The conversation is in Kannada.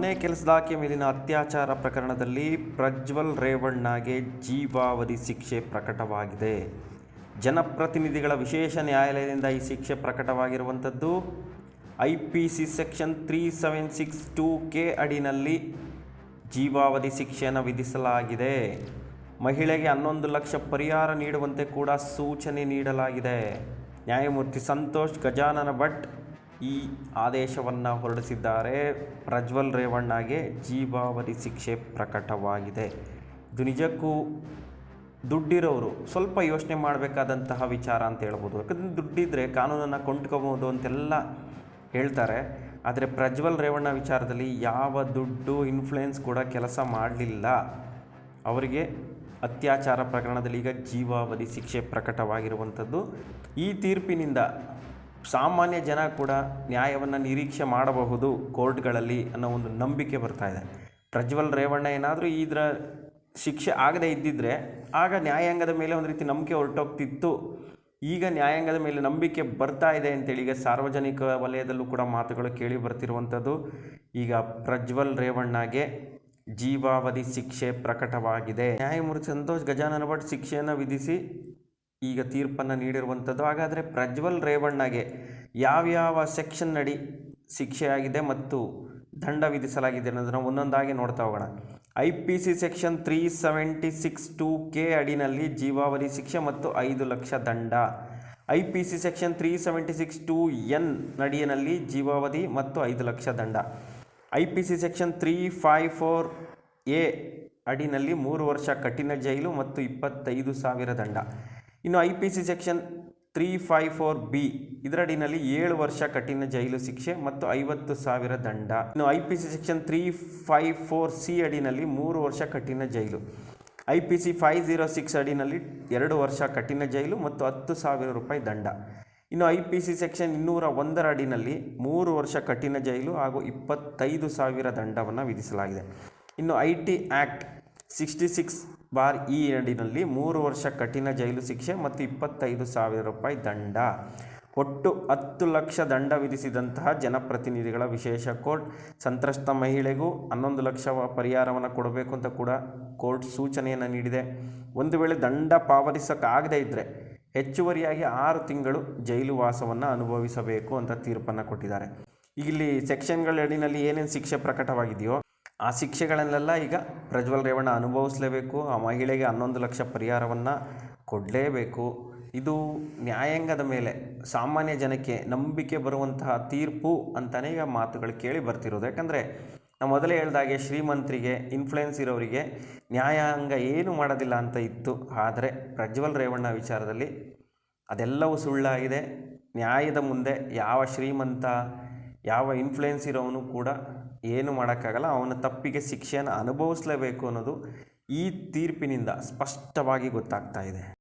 ಮನೆ ಕೆಲಸದಾಕೆ ಮೇಲಿನ ಅತ್ಯಾಚಾರ ಪ್ರಕರಣದಲ್ಲಿ ಪ್ರಜ್ವಲ್ ರೇವಣ್ಣಗೆ ಜೀವಾವಧಿ ಶಿಕ್ಷೆ ಪ್ರಕಟವಾಗಿದೆ. ಜನಪ್ರತಿನಿಧಿಗಳ ವಿಶೇಷ ನ್ಯಾಯಾಲಯದಿಂದ ಈ ಶಿಕ್ಷೆ ಪ್ರಕಟವಾಗಿರುವಂಥದ್ದು. I P C section three seven six two K ಅಡಿನಲ್ಲಿ ಜೀವಾವಧಿ ಶಿಕ್ಷೆಯನ್ನು ವಿಧಿಸಲಾಗಿದೆ. ಮಹಿಳೆಗೆ ಹನ್ನೊಂದು ಲಕ್ಷ ಪರಿಹಾರ ನೀಡುವಂತೆ ಕೂಡ ಸೂಚನೆ ನೀಡಲಾಗಿದೆ. ನ್ಯಾಯಮೂರ್ತಿ ಸಂತೋಷ್ ಗಜಾನನ ಭಟ್ ಈ ಆದೇಶವನ್ನು ಹೊರಡಿಸಿದ್ದಾರೆ. ಪ್ರಜ್ವಲ್ ರೇವಣ್ಣಗೆ ಜೀವಾವಧಿ ಶಿಕ್ಷೆ ಪ್ರಕಟವಾಗಿದೆ. ಇದು ನಿಜಕ್ಕೂ ದುಡ್ಡಿರೋರು ಸ್ವಲ್ಪ ಯೋಚನೆ ಮಾಡಬೇಕಾದಂತಹ ವಿಚಾರ ಅಂತ ಹೇಳ್ಬೋದು. ಯಾಕಂದ್ರೆ ದುಡ್ಡಿದ್ದರೆ ಕಾನೂನನ್ನು ಕೊಂಡ್ಕೋಬೋದು ಅಂತೆಲ್ಲ ಹೇಳ್ತಾರೆ. ಆದರೆ ಪ್ರಜ್ವಲ್ ರೇವಣ್ಣ ವಿಚಾರದಲ್ಲಿ ಯಾವ ದುಡ್ಡು ಇನ್ಫ್ಲುಯೆನ್ಸ್ ಕೂಡ ಕೆಲಸ ಮಾಡಲಿಲ್ಲ. ಅವರಿಗೆ ಅತ್ಯಾಚಾರ ಪ್ರಕರಣದಲ್ಲಿ ಈಗ ಜೀವಾವಧಿ ಶಿಕ್ಷೆ ಪ್ರಕಟವಾಗಿರುವಂಥದ್ದು. ಈ ತೀರ್ಪಿನಿಂದ ಸಾಮಾನ್ಯ ಜನ ಕೂಡ ನ್ಯಾಯವನ್ನು ನಿರೀಕ್ಷೆ ಮಾಡಬಹುದು ಕೋರ್ಟ್ಗಳಲ್ಲಿ ಅನ್ನೋ ಒಂದು ನಂಬಿಕೆ ಬರ್ತಾ ಇದೆ. ಪ್ರಜ್ವಲ್ ರೇವಣ್ಣ ಏನಾದರೂ ಇದರ ಶಿಕ್ಷೆ ಆಗದೇ ಇದ್ದಿದ್ದರೆ ಆಗ ನ್ಯಾಯಾಂಗದ ಮೇಲೆ ಒಂದು ರೀತಿ ನಂಬಿಕೆ ಹೊರಟೋಗ್ತಿತ್ತು. ಈಗ ನ್ಯಾಯಾಂಗದ ಮೇಲೆ ನಂಬಿಕೆ ಬರ್ತಾ ಇದೆ ಅಂತೇಳಿ ಈಗ ಸಾರ್ವಜನಿಕ ವಲಯದಲ್ಲೂ ಕೂಡ ಮಾತುಗಳು ಕೇಳಿ ಬರ್ತಿರುವಂಥದ್ದು. ಈಗ ಪ್ರಜ್ವಲ್ ರೇವಣ್ಣಗೆ ಜೀವಾವಧಿ ಶಿಕ್ಷೆ ಪ್ರಕಟವಾಗಿದೆ. ನ್ಯಾಯಮೂರ್ತಿ ಸಂತೋಷ್ ಗಜಾನನ ಭಟ್ ಶಿಕ್ಷೆಯನ್ನು ವಿಧಿಸಿ ಈಗ ತೀರ್ಪನ್ನು ನೀಡಿರುವಂಥದ್ದು. ಹಾಗಾದರೆ ಪ್ರಜ್ವಲ್ ರೇವಣ್ಣಗೆ ಯಾವ್ಯಾವ ಸೆಕ್ಷನ್ ಅಡಿ ಶಿಕ್ಷೆಯಾಗಿದೆ ಮತ್ತು ದಂಡ ವಿಧಿಸಲಾಗಿದೆ ಅನ್ನೋದನ್ನು ಒಂದೊಂದಾಗಿ ನೋಡ್ತಾ ಹೋಗೋಣ. I P C section three seventy six two K ಅಡಿನಲ್ಲಿ ಜೀವಾವಧಿ ಶಿಕ್ಷೆ ಮತ್ತು ಐದು ಲಕ್ಷ ದಂಡ. I P C section three seventy six two N ನಡಿಯಲ್ಲಿ ಜೀವಾವಧಿ ಮತ್ತು ಐದು ಲಕ್ಷ ದಂಡ. I P C section three five four A ಅಡಿನಲ್ಲಿ ಮೂರು ವರ್ಷ ಕಠಿಣ ಜೈಲು ಮತ್ತು ಇಪ್ಪತ್ತೈದು ಸಾವಿರ ದಂಡ. ಇನ್ನು I P C section three five four B ಇದರಡಿನಲ್ಲಿ ಏಳು ವರ್ಷ ಕಠಿಣ ಜೈಲು ಶಿಕ್ಷೆ ಮತ್ತು ಐವತ್ತು ಸಾವಿರ ದಂಡ. ಇನ್ನು I P C section three five four C ಅಡಿನಲ್ಲಿ ಮೂರು ವರ್ಷ ಕಠಿಣ jail. I P C five zero six ಅಡಿನಲ್ಲಿ ಎರಡು ವರ್ಷ ಕಠಿಣ ಜೈಲು ಮತ್ತು ಹತ್ತು ಸಾವಿರ ರೂಪಾಯಿ ದಂಡ. ಇನ್ನು ಐ ಪಿ ಸಿ ಸೆಕ್ಷನ್ ಇನ್ನೂರ ಒಂದರ ಅಡಿನಲ್ಲಿ ಮೂರು ವರ್ಷ ಕಠಿಣ ಜೈಲು ಹಾಗೂ ಇಪ್ಪತ್ತೈದು ಸಾವಿರ ದಂಡವನ್ನು ವಿಧಿಸಲಾಗಿದೆ. ಇನ್ನು I T act sixty six bar E ಎರಡಿನಲ್ಲಿ ಮೂರು ವರ್ಷ ಕಠಿಣ ಜೈಲು ಶಿಕ್ಷೆ ಮತ್ತು ಇಪ್ಪತ್ತೈದು ಸಾವಿರ ರೂಪಾಯಿ ದಂಡ. ಒಟ್ಟು ಹತ್ತು ಲಕ್ಷ ದಂಡ ವಿಧಿಸಿದಂತಹ ಜನಪ್ರತಿನಿಧಿಗಳ ವಿಶೇಷ ಕೋರ್ಟ್ ಸಂತ್ರಸ್ತ ಮಹಿಳೆಗೂ ಹನ್ನೊಂದು ಲಕ್ಷ ಪರಿಹಾರವನ್ನು ಕೊಡಬೇಕು ಅಂತ ಕೂಡ ಕೋರ್ಟ್ ಸೂಚನೆಯನ್ನು ನೀಡಿದೆ. ಒಂದು ವೇಳೆ ದಂಡ ಪಾವತಿಸೋಕ್ಕಾಗದೇ ಇದ್ದರೆ ಹೆಚ್ಚುವರಿಯಾಗಿ ಆರು ತಿಂಗಳು ಜೈಲು ವಾಸವನ್ನು ಅನುಭವಿಸಬೇಕು ಅಂತ ತೀರ್ಪನ್ನು ಕೊಟ್ಟಿದ್ದಾರೆ. ಇಲ್ಲಿ ಸೆಕ್ಷನ್ಗಳ ಅಡಿನಲ್ಲಿ ಏನೇನು ಶಿಕ್ಷೆ ಪ್ರಕಟವಾಗಿದೆಯೋ ಆ ಶಿಕ್ಷೆಗಳನ್ನೆಲ್ಲ ಈಗ ಪ್ರಜ್ವಲ್ ರೇವಣ್ಣ ಅನುಭವಿಸಲೇಬೇಕು, ಆ ಮಹಿಳೆಗೆ ಹನ್ನೊಂದು ಲಕ್ಷ ಪರಿಹಾರವನ್ನು ಕೊಡಲೇಬೇಕು. ಇದು ನ್ಯಾಯಾಂಗದ ಮೇಲೆ ಸಾಮಾನ್ಯ ಜನಕ್ಕೆ ನಂಬಿಕೆ ಬರುವಂತಹ ತೀರ್ಪು ಅಂತಲೇ ಈಗ ಮಾತುಗಳು ಕೇಳಿ ಬರ್ತಿರೋದು. ಯಾಕಂದರೆ ನಾವು ಮೊದಲೇ ಹೇಳ್ದಾಗೆ ಶ್ರೀಮಂತರಿಗೆ ಇನ್ಫ್ಲುಯೆನ್ಸ್ ಇರೋರಿಗೆ ನ್ಯಾಯಾಂಗ ಏನು ಮಾಡೋದಿಲ್ಲ ಅಂತ ಇತ್ತು. ಆದರೆ ಪ್ರಜ್ವಲ್ ರೇವಣ್ಣ ವಿಚಾರದಲ್ಲಿ ಅದೆಲ್ಲವೂ ಸುಳ್ಳಾಗಿದೆ. ನ್ಯಾಯದ ಮುಂದೆ ಯಾವ ಶ್ರೀಮಂತ, ಯಾವ ಇನ್ಫ್ಲುಯೆನ್ಸ್ ಇರೋವನು ಕೂಡ ಏನು ಮಾಡೋಕ್ಕಾಗಲ್ಲ ಅವನ ತಪ್ಪಿಗೆ ಶಿಕ್ಷೆಯನ್ನು ಅನುಭವಿಸಲೇಬೇಕು ಅನ್ನೋದು ಈ ತೀರ್ಪಿನಿಂದ ಸ್ಪಷ್ಟವಾಗಿ ಗೊತ್ತಾಗ್ತಾ ಇದೆ.